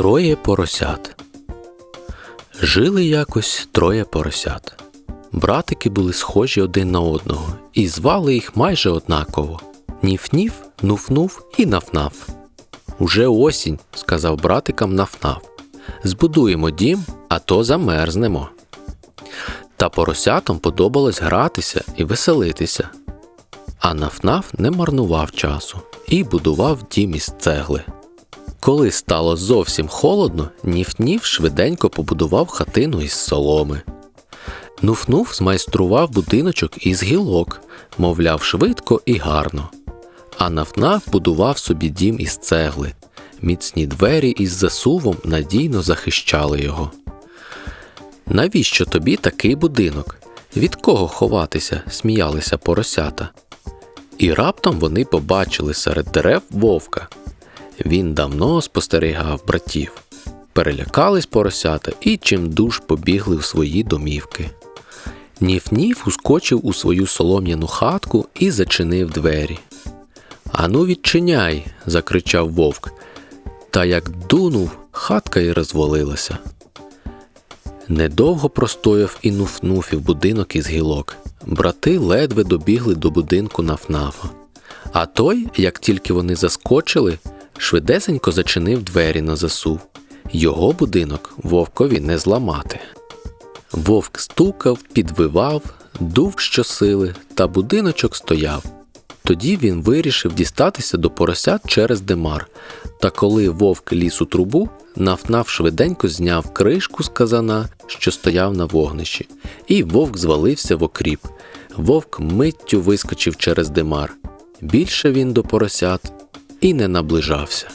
Троє поросят. Жили якось троє поросят. Братики були схожі один на одного, і звали їх майже однаково: Ніф-ніф, нуф-нуф і наф-наф. Уже осінь, сказав братикам наф-наф. Збудуємо дім, а то замерзнемо. Та поросятам подобалось гратися і веселитися. А наф-наф не марнував часу і будував дім із цегли. Коли стало зовсім холодно, Ніф-Ніф швиденько побудував хатину із соломи. Нуф-Нуф змайстрував будиночок із гілок, мовляв, швидко і гарно. А Наф-Наф будував собі дім із цегли. Міцні двері із засувом надійно захищали його. Навіщо тобі такий будинок? Від кого ховатися? сміялися поросята. І раптом вони побачили серед дерев вовка. Він давно спостерігав братів. Перелякались поросята і чимдуж побігли в свої домівки. Ніф-ніф ускочив у свою солом'яну хатку і зачинив двері. Ану, відчиняй. закричав вовк. Та як дунув, хатка й розвалилася. Недовго простояв і нуф-нуфів будинок із гілок. Брати ледве добігли до будинку нафнафа. А той, як тільки вони заскочили, швидесенько зачинив двері на засув. Його будинок вовкові не зламати. Вовк стукав, підвивав, дув щосили, та будиночок стояв. Тоді він вирішив дістатися до поросят через димар. Та коли вовк ліз у трубу, нафнаф швиденько зняв кришку з казана, що стояв на вогнищі, і вовк звалився в окріп. Вовк миттю вискочив через димар. Більше він до поросят і не наближався.